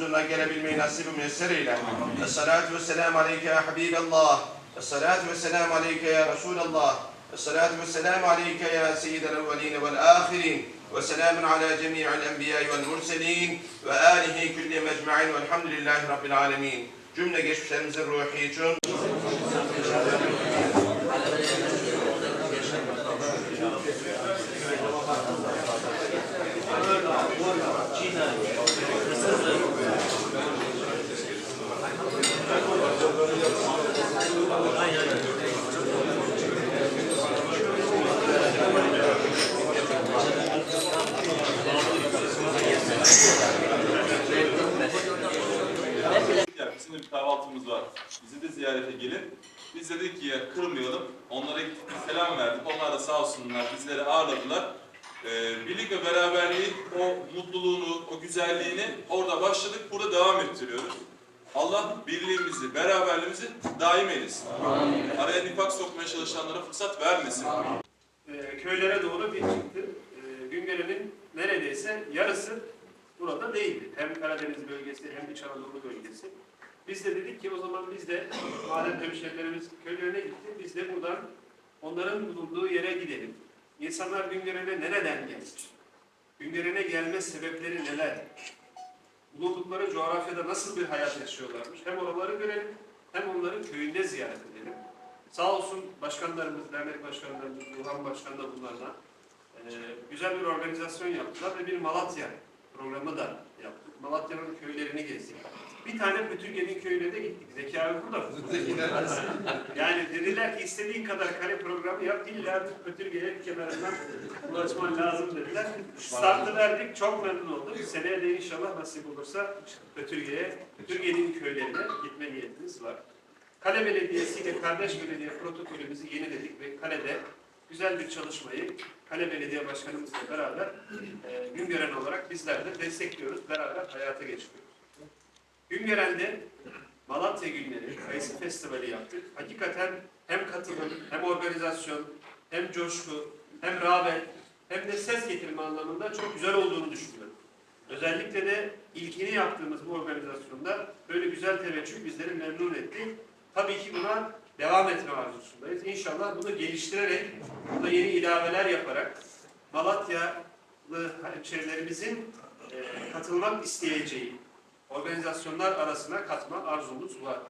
نقل بالمناسب ميسر له الصلاة والسلام عليك يا حبيب الله الصلاة والسلام عليك يا رسول الله الصلاة والسلام عليك يا سيد الأولين والآخرين وسلام على جميع الأنبياء والمرسلين وآله كل مجمعين والحمد لله رب العالمين cümle geçmişlerimizin ruhi için. Bir kahvaltımız var. Bizi de ziyarete gelin. Biz dedik ki ya kırmayalım. Onlara gittik, selam verdik. Onlar da sağ olsunlar bizleri ağırladılar. Ee, birlik ve beraberliğin o mutluluğunu, o güzelliğini orada başladık, burada devam ettiriyoruz. Allah birliğimizi, beraberliğimizi daim eylesin. Araya nifak sokmaya çalışanlara fırsat vermesin. e, köylere doğru bir çıktı. E, Güngören'in neredeyse yarısı burada değildi. Hem Karadeniz bölgesi hem İç Anadolu bölgesi. Biz de dedik ki o zaman biz de madem hemşehrilerimiz köylerine gitti, biz de buradan onların bulunduğu yere gidelim. İnsanlar Güngören'e nereden gelmiş? Güngören'e gelme sebepleri neler? Bulundukları coğrafyada nasıl bir hayat yaşıyorlarmış? Hem oraları görelim hem onların köyünde ziyaret edelim. Sağ olsun başkanlarımız, dernek başkanlarımız, Burhan Başkan da bunlardan eee, güzel bir organizasyon yaptılar ve bir Malatya programı da yaptık. Malatya'nın köylerini gezdik. Bir tane Pötürge'nin köyüne de gittik. Zeki abi burada yani dediler ki istediğin kadar kale programı yap, illa bir Pötürge'ye kenarından ulaşman lazım dediler. Startı verdik, çok memnun olduk. Seneye de inşallah nasip olursa Pötürge'ye, Pötürge'nin köylerine gitme niyetimiz var. Kale Belediyesi ile kardeş belediye protokolümüzü yeniledik ve kalede güzel bir çalışmayı Kale Belediye Başkanımızla beraber e, Güngören olarak bizler de destekliyoruz, beraber hayata geçiriyoruz. Güngören'de Malatya Günleri, Kayısı Festivali yaptık. Hakikaten hem katılım, hem organizasyon, hem coşku, hem rağbet, hem de ses getirme anlamında çok güzel olduğunu düşünüyorum. Özellikle de ilkini yaptığımız bu organizasyonda böyle güzel teveccüh bizleri memnun etti. Tabii ki buna devam etme arzusundayız. İnşallah bunu geliştirerek, burada yeni ilaveler yaparak Malatyalı hemşehrilerimizin e, katılmak isteyeceği organizasyonlar arasına katma arzumuz var.